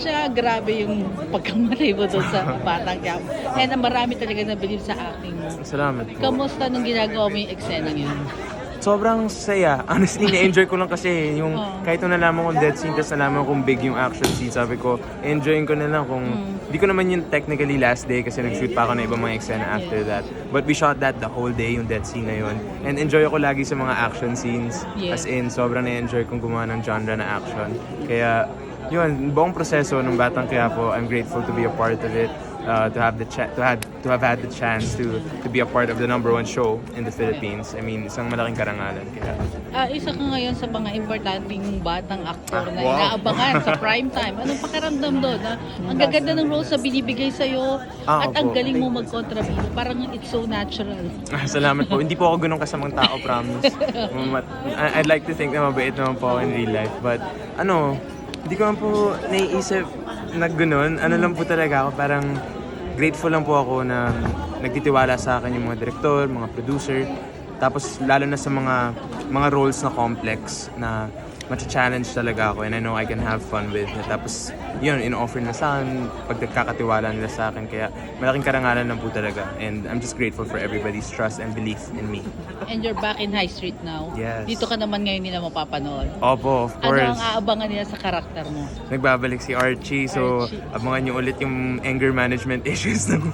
siya, grabe yung pagkamali mo doon sa Batang Quiapo. And marami talaga na believe sa acting mo. Salamat po. Kamusta nung ginagawa mo yung eksena yun? Sobrang saya. Honestly, na-enjoy ko lang kasi yung Oo. kahit nung nalaman kong death scene, tapos nalaman kong big yung action scene, sabi ko, enjoying ko na lang kung, Mm. hindi ko naman yun technically last day kasi nag-shoot pa ako ng ibang mga eksena after that. But we shot that the whole day, yung death scene na yun. And enjoy ako lagi sa mga action scenes. Yes. As in, sobrang na-enjoy kong gumawa ng genre na action. Kaya, yun, buong proseso ng Batang Quiapo, I'm grateful to be a part of it. Uh, to have the cha- to have to have had the chance to to be a part of the number one show in the Philippines. I mean, isang malaking karangalan. Kaya Ah, isa ka ngayon sa mga importanteng batang aktor na Ah, wow. inaabangan sa prime time. Anong pakiramdam doon? Ha? Ang gaganda ng roles na binibigay sa'yo Ah, at ang galing mo mag-contribute. Parang it's so natural. Ah, Salamat po. Hindi po ako ganun kasamang tao, promise. I'd like to think na mabait naman po in real life. But, ano, hindi ko man po naiisip na ganun. Ano lang po talaga ako, parang grateful lang po ako na nagtitiwala sa akin yung mga director, mga producer. Tapos, lalo na sa mga mga roles na complex na matcha-challenge talaga ako and I know I can have fun with. Tapos, yun, in-offer na sa akin, pag nagkakatiwala nila sa akin. Kaya, malaking karangalan lang po talaga. And I'm just grateful for everybody's trust and belief in me. And you're back in High Street now. Yes. Dito ka naman ngayon nila mapapanood. Opo, of Ano course. ang aabangan nila sa karakter mo? Nagbabalik si Archie, so Archie. abangan niyo ulit yung anger management issues ng,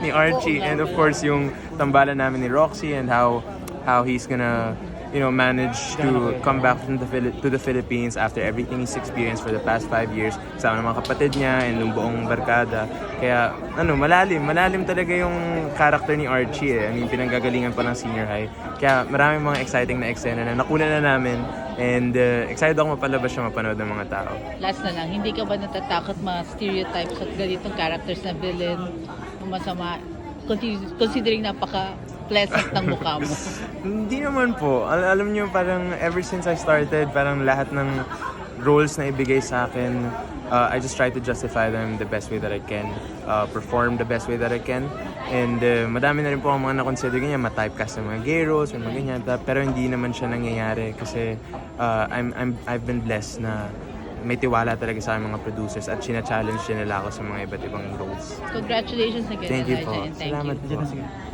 ni Archie. And of course, yung tambalan namin ni Roxy and how how he's gonna you know, manage to come back from the Phili- to the Philippines after everything he's experienced for the past five years kasama ng mga kapatid niya and yung buong barkada. Kaya, ano, malalim. Malalim talaga yung character ni Archie eh. I mean, pinanggagalingan pa ng senior high. Kaya maraming mga exciting na eksena na nakuna na namin and uh, excited ako mapalabas siya mapanood ng mga tao. Last na lang, hindi ka ba natatakot mga stereotypes at ganitong characters na villain, masama, considering napaka pleasant ng mukha mo? Hindi naman po. Al- alam niyo, parang ever since I started, parang lahat ng roles na ibigay sa akin, uh, I just try to justify them the best way that I can, uh, perform the best way that I can. And uh, madami na rin po ang mga na-consider ganyan, ma-typecast ng mga gay roles or mga ganyan. Pero hindi naman siya nangyayari kasi uh, I'm, I'm, I've been blessed na may tiwala talaga sa mga producers at sina-challenge din nila ako sa mga iba't ibang roles. Congratulations again, Thank you Elijah, po. and thank Salamat you. po.